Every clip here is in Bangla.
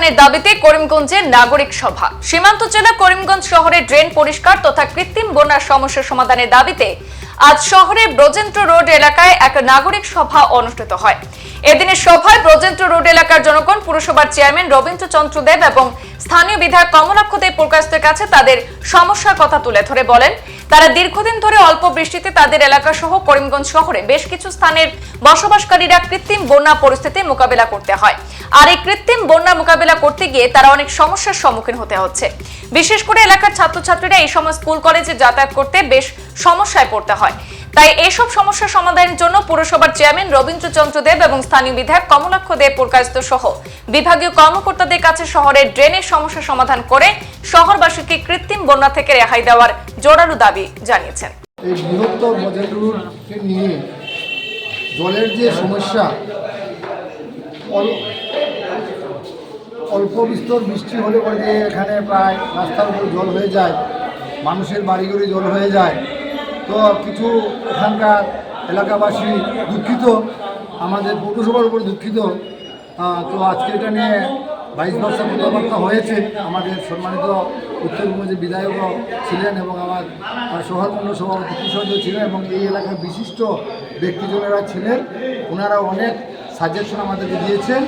সমাধানের দাবিতে করিমগঞ্জে নাগরিক সভা। সীমান্ত জেলা করিমগঞ্জ শহরে ড্রেন পরিষ্কার তথা কৃত্রিম বন্যার সমস্যা সমাধানের দাবিতে আজ শহরের ব্রজেন্দ্র রোড এলাকায় এক নাগরিক সভা অনুষ্ঠিত হয়। এদিনের সভায় ব্রজেন্দ্র রোড এলাকার জনগণ, পুরসভার চেয়ারম্যান রবীন্দ্র চন্দ্র দেব এবং স্থানীয় বিধায়ক কমলাক্ষ দেব প্রকাশের কাছে তাদের সমস্যার কথা তুলে ধরে বলেন, তারা দীর্ঘদিন ধরে অল্প বৃষ্টিতে তাদের এলাকা সহ করিমগঞ্জ শহরে বেশ কিছু স্থানের বসবাসকারীরা কৃত্রিম বন্যা পরিস্থিতি মোকাবেলা করতে হয়। আর এই কৃত্রিম বন্যা মোকাবেলা করতে গিয়ে তারা অনেক সমস্যার সম্মুখীন হতে হচ্ছে। বিশেষ করে এলাকার ছাত্রছাত্রীরা এই সময় স্কুল, কলেজে যাতায়াত করতে বেশ সমস্যায় পড়তে হয়। তাই এসব সমস্যা সমাধানের জন্য পুরসভার চেয়ারম্যান রবীন্দ্র চন্দ্র দেব এবং স্থানীয় বিধায়ক কমলাক্ষ দেব প্রকাশিত সহ বিভাগীয় কর্মকর্তাদের কাছে শহরের ড্রেনের সমস্যা সমাধান করে শহরবাসীকে কৃত্রিম বন্যা থেকে রেহাই দেওয়ার জোরালো দাবি জানিয়েছেন। এই বৃহত্তর নিয়ে জলের যে সমস্যা অল্প বিস্তর বৃষ্টি হলে পরে যে এখানে প্রায় রাস্তার উপর জল হয়ে যায়, মানুষের বাড়িঘরে জল হয়ে যায়, তো কিছু এখানকার এলাকাবাসী দুঃখিত, আমাদের পৌরসভার উপর দুঃখিত। তো আজকে এটা নিয়ে বাইশ বছর কথাবার্তা হয়েছে। আমাদের সম্মানিত উত্তরবঙ্গ যে বিধায়কও ছিলেন এবং আমার সহকর্ম সভাপতি কিশোরদেব ছিলেন এবং এই এলাকার বিশিষ্ট ব্যক্তিজনেরা ছিলেন, ওনারা অনেক সাজেশন আমাদেরকে দিয়েছেন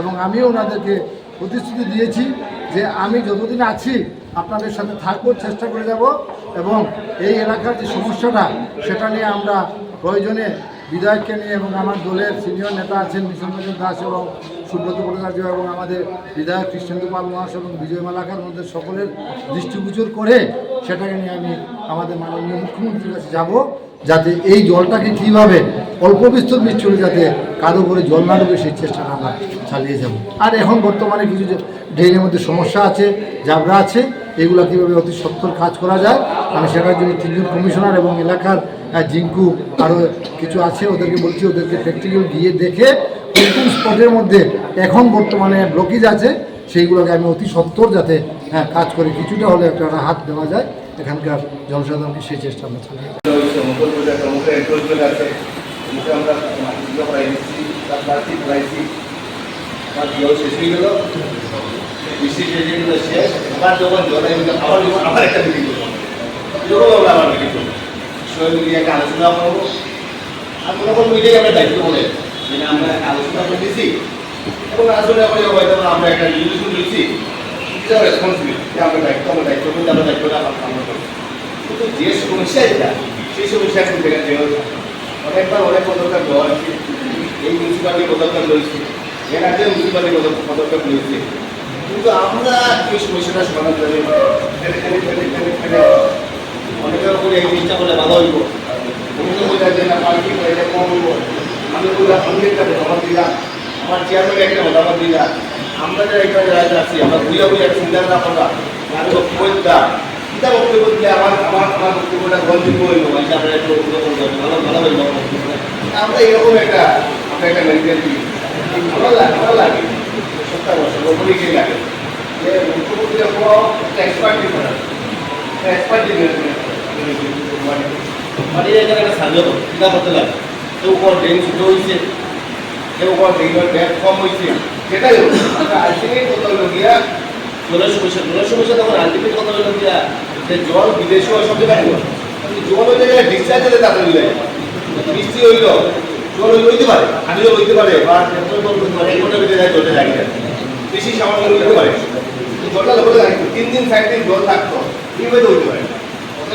এবং আমিও ওনাদেরকে প্রতিশ্রুতি দিয়েছি যে আমি যতদিন আছি আপনাদের সাথে থাকব, চেষ্টা করে যাব এবং এই এলাকার যে সমস্যাটা, সেটা নিয়ে আমরা প্রয়োজনে বিধায়ককে নিয়ে এবং আমার দলের সিনিয়র নেতা আছেন মিশন রঞ্জন দাস এবং সুব্রত ভট্টাচার্য এবং আমাদের বিধায়ক কৃষ্ণেন্দু পাল মহাশয় এবং বিজয় মালাকার মধ্যে সকলের দৃষ্টিগোচর করে সেটাকে নিয়ে আমি আমাদের মাননীয় মুখ্যমন্ত্রীর কাছে যাব। যাতে এই জলটাকে কীভাবে অল্প বিস্তর হলে যাতে কারও করে জল না ঢুকে সেই চেষ্টাটা আমরা চালিয়ে যাব। আর এখন বর্তমানে কিছু ড্রেনের মধ্যে সমস্যা আছে জাবরা আছে, এগুলো কীভাবে অতি সত্তর কাজ করা যায়, আমি সেটার জন্য তিনজন কমিশনার এবং এলাকার জিঙ্কু আরও কিছু আছে, ওদেরকে বলছি, ওদেরকে প্র্যাকটিক্যাল গিয়ে দেখে কোন স্পটের মধ্যে এখন বর্তমানে ব্লকেজ আছে, সেইগুলোকে আমি অতি সত্তর যাতে হ্যাঁ কাজ করে কিছুটা হলে একটা হাত দেওয়া যায়। এখানকার জনসাধারণকে সেই চেষ্টা আমরা চালিয়ে দিচ্ছি আলোচনা করব আমরা দায়িত্ব বলে আমরা আলোচনা করে দিছি এবং করে আমরা একটা রেজলিউশন দিচ্ছি রেসপন্সিবিলিটি আমরা দায়িত্ব আমরা দায়িত্ব করতে আমরা দায়িত্বটা আমরা করব কিন্তু যে সমস্যা এটা সেই সমস্যা এখন দেখা যায় অনেকবার অনেক পদক্ষেপ দেওয়া হয়েছে। এই মিউনিসিপালিটি পদক্ষেপ রয়েছে। এর আগে মিউনিসিপালিটি পদক্ষেপ রয়েছে। কিন্তু আমরা এই সমস্যাটা সমাধান করে অনেকের উপরে এই জিনিসটা করলে ভালো হইব। অনেকে বলে, যে না, পার্টি করে, এটা কম হইব। আমি বললাম আমি একটা মতামত দিলাম। আমার চেয়ারম্যান একটা মতামত দিলাম। বুঝা বুঝা একটা চিন্তা করা করলাম। আমি বক্তব্য দিলাম চিন্তা বক্তব্য দিলে আমার আমার আমার বক্তব্যটা গল্প হইব মানে আমরা একটু ভালো ভালো হইব আমরা এরকম একটা আমরা একটা মেন্টালিটি ভালো লাগে ভালো লাগে। সত্তর বছর লোককে লাগে? যে মুখ্যমন্ত্রী একটা এক্সপার্টি করা। এক্সপার্টি মানে এখানে একটা সাহায্য করতে লাগে? কেউ কোনো ড্রেন ছোটো হয়েছে কেউ কোনো ড্রেনের ব্যাগ কম হয়েছে সেটাই আলটিমেট কত হলো গিয়া সমস্যা, জলের সমস্যা তখন আলটিমেট কত হলো গিয়া যে জল বিদেশেও সব জায়গায় হলো কিন্তু জল হইতে গেলে ডিসচার্জ তাড়াতাড়ি হয়ে যায় বৃষ্টি হইল। জল হইলে হইতে পারে পানিও হইতে পারে বা ঘণ্টার ভিতরে যায়, জলটা লাগে বেশি সামান্য জলটা লোকে লাগতো তিন দিন, চার দিন জল থাকতো এইভাবে হইতে পারে।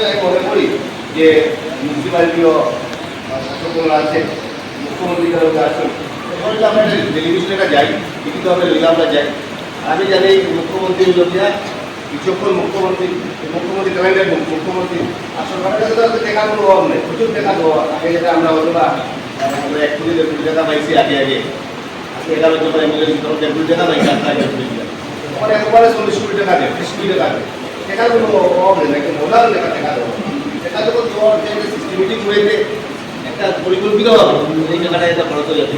আমি মনে করি যে মিউনিসিপ্যালিটিও আছে, মুখ্যমন্ত্রী আছেন তখন আমরা ডেলিগেশনটা যাই লিখিতভাবে লইলে আমরা যাই। আমি জানি মুখ্যমন্ত্রী লোকিয়া যখন মুখ্যমন্ত্রী মুখ্যমন্ত্রী ক্যালেন্ডার মুখ্যমন্ত্রী, আসল কারণে তো তাদের টাকা কোনো অভাব নেই, প্রচুর টাকা দেওয়া আগে যেটা আমরা হয়তো বা আমরা এক কোটি দেড় কোটি টাকা পাইছি আগে আগে। আজকে এগারো জন এমএলএ তখন দেড় কোটি টাকা পাইছি দেড় তখন একবারে চল্লিশ কোটি টাকা দেয় ত্রিশ কোটি টাকা দেয়। টাকার কোনো অভাব নেই, নাকি মোদার টাকা টাকা দেওয়া টাকা যখন সিস্টেমেটিক ওয়েতে একটা পরিকল্পিত এই টাকাটা এটা খরচ হয়ে যাবে।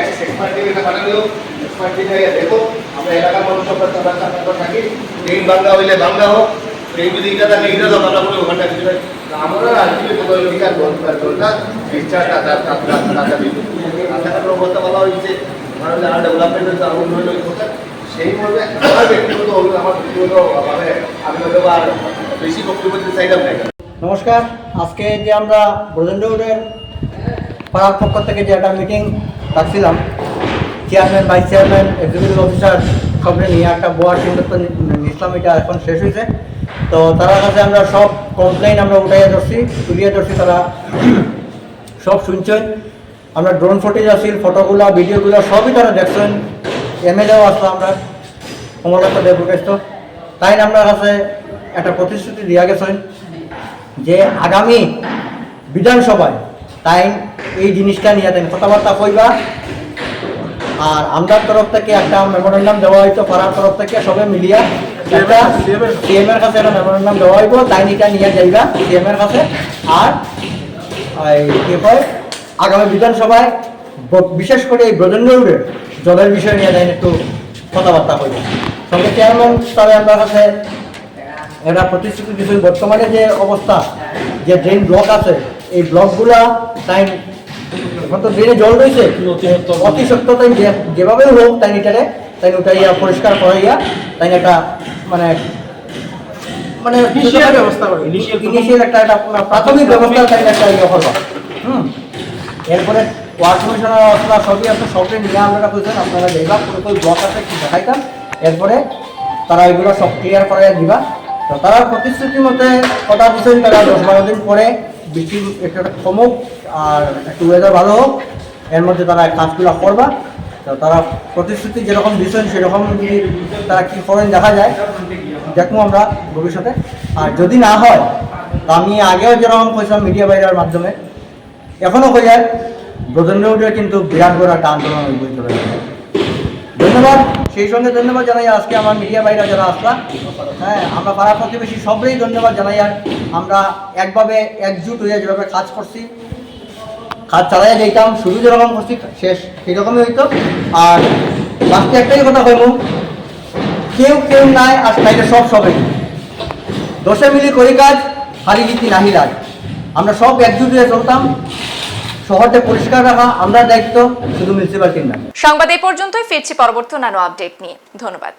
এক্সপার্ট এটা বানালেও এক্সপার্ট দেখো আমরা এলাকার মানুষ সবার সবার সাথে থাকি। ট্রেন বাংলা হইলে বাংলা হোক ট্রেন যদি এটা থাকে এটা হোক আমরা বলি ওখানটা কিছু আমরা আলটিমেট কত হলো ঠিক আছে দরকার দরকার টাকা টাকা টাকা দিব রাস্তাঘাটের অবস্থা ভালো হয়েছে। আমাদের আর ডেভেলপমেন্ট হয়েছে আর উন্নয়ন হয়েছে সেই আমার ব্যক্তিগত আমার ব্যক্তিগত ভাবে আমি হয়তো আর বেশি বক্তব্য দিতে চাইলাম না। নমস্কার আজকে যে আমরা ব্রজেন্দ্র পাড়ার পক্ষ থেকে যে একটা মিটিং রাখছিলাম chairman vice chairman executive officer সবরে নিয়ে একটা বোয়ার সিদ্ধান্ত ইসলাম এটা এখন শেষ হয়েছে। তো তারা কাছে আমরা সব কমপ্লেন আমরা উঠাইয়া ধরছি, তুলিয়ে ধরছি তারা। সব শুনছেন। আমরা ড্রোন ফুটেজ আসিল ফটোগুলো ভিডিওগুলো সবই তারা দেখছেন। এমএলএও আসলো আমরা কমলতা দেবকেশ তাই আমরা কাছে একটা প্রতিশ্রুতি দেওয়া গেছেন যে আগামী বিধানসভায় তাই এই জিনিসটা নিয়ে দেন কথাবার্তা কইবা। আর আমরার তরফ থেকে একটা মেমোরেন্ডাম দেওয়া হইতো, পাড়ার তরফ থেকে সবে মিলিয়া একটা সিএম এর কাছে একটা মেমোরেন্ডাম দেওয়া হইব, তাই এটা নিয়ে যাইবা সিএম এর কাছে। আর কি কয়, আগামী বিধানসভায় বিশেষ করে এই ব্রজেন্দ্রের জলের বিষয় নিয়ে দেন একটু কথাবার্তা কইব। সঙ্গে চেয়ারম্যান তবে আমার কাছে এটা প্রতিশ্রুতি দিয়েছে বর্তমানে যে অবস্থা, যে ড্রেন ব্লক আছে এই ব্লকগুলা তাই তো ড্রেনে জল রয়েছে। অতি সত্য তাই যেভাবে হোক তাই এটারে তাই ওটাইয়া পরিষ্কার করাইয়া তাই একটা মানে মানে ব্যবস্থা করে। ইনিশিয়াল একটা একটা প্রাথমিক ব্যবস্থা তাই একটা ইয়ে করবা। হুম। এরপরে ওয়ার্ড কমিশনার আপনারা সবই আছে সবই নিয়ে আপনারা বুঝছেন আপনারা দেখবা কোনো কোনো ব্লক আছে কি দেখাইতাম। এরপরে তারা এগুলো সব ক্লিয়ার করে দিবা। তো তারা প্রতিশ্রুতি মতে কথা দিচ্ছেন তারা দশ বারো দিন পরে বৃষ্টি একটু কমুক আর একটু ওয়েদার ভালো হোক, এর মধ্যে তারা কাজগুলো করবা। তো তারা প্রতিশ্রুতি যেরকম দিচ্ছেন সেরকম তারা কী করেন দেখা যায়। দেখব আমরা ভবিষ্যতে। আর যদি না হয়, তো আমি আগেও যেরকম কইছিলাম মিডিয়া বাইরের মাধ্যমে এখনও হয়ে যায়, ব্রজেন্দ্র কিন্তু বিরাট বড় একটা আন্দোলন ধন্যবাদ। সেই সঙ্গে ধন্যবাদ জানাই আজকে আমার মিডিয়া বাইরা যারা আসলা। হ্যাঁ আমরা পাড়া প্রতিবেশী সবরেই ধন্যবাদ জানাই আর আমরা একভাবে একজুট হয়ে যেভাবে কাজ করছি। কাজ চালাই যেতাম শুরু যেরকম করছি, শেষ সেরকমই হইতো। আর লাস্টে একটাই কথা কইব কেউ কেউ নাই আর সাইডে সব সবাই দশে মিলি করি কাজ, হারি জিতি নাহি রাজ। আমরা সব একজুট হয়ে চলতাম। শহরটা পরিষ্কার রাখা, আমরা দায়িত্ব শুধু মিউনিসিপালিটির না। সংবাদ এই পর্যন্তই, ফিরছি পরবর্তী নানো আপডেট নিয়ে। ধন্যবাদ।